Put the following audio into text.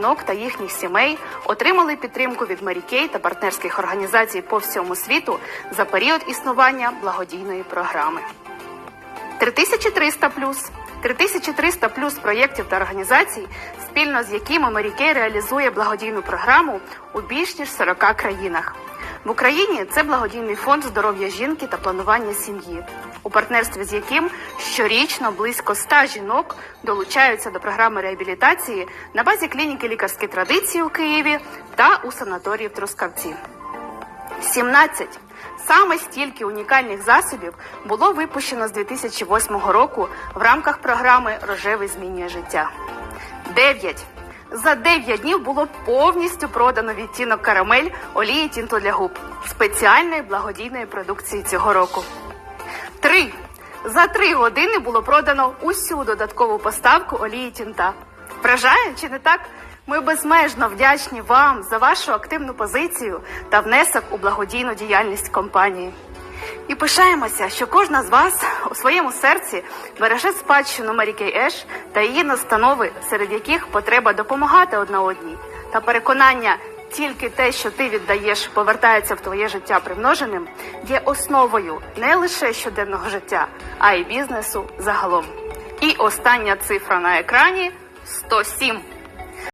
Жінок та їхніх сімей отримали підтримку від Марікей та партнерських організацій по всьому світу за період існування благодійної програми. 3300 плюс 3300 плюс проєктів та організацій, спільно з якими Марікей реалізує благодійну програму у більш ніж 40 країнах. В Україні це благодійний фонд здоров'я жінки та планування сім'ї, у партнерстві з яким щорічно близько 100 жінок долучаються до програми реабілітації на базі клініки лікарські традиції у Києві та у санаторії в Трускавці. 17. Саме стільки унікальних засобів було випущено з 2008 року в рамках програми Рожевий змінює життя. 9. За 9 днів було повністю продано відтінок карамель олії тінту для губ спеціальної благодійної продукції цього року. 3. За 3 години було продано усю додаткову поставку олії тінта. Вражає чи не так? Ми безмежно вдячні вам за вашу активну позицію та внесок у благодійну діяльність компанії. І пишаємося, що кожна з вас у своєму серці береже спадщину Кей Еш та її настанови, серед яких потреба допомагати одна одній, та переконання тільки те, що ти віддаєш, повертається в твоє життя примноженим, є основою не лише щоденного життя, а й бізнесу загалом. І остання цифра на екрані 107.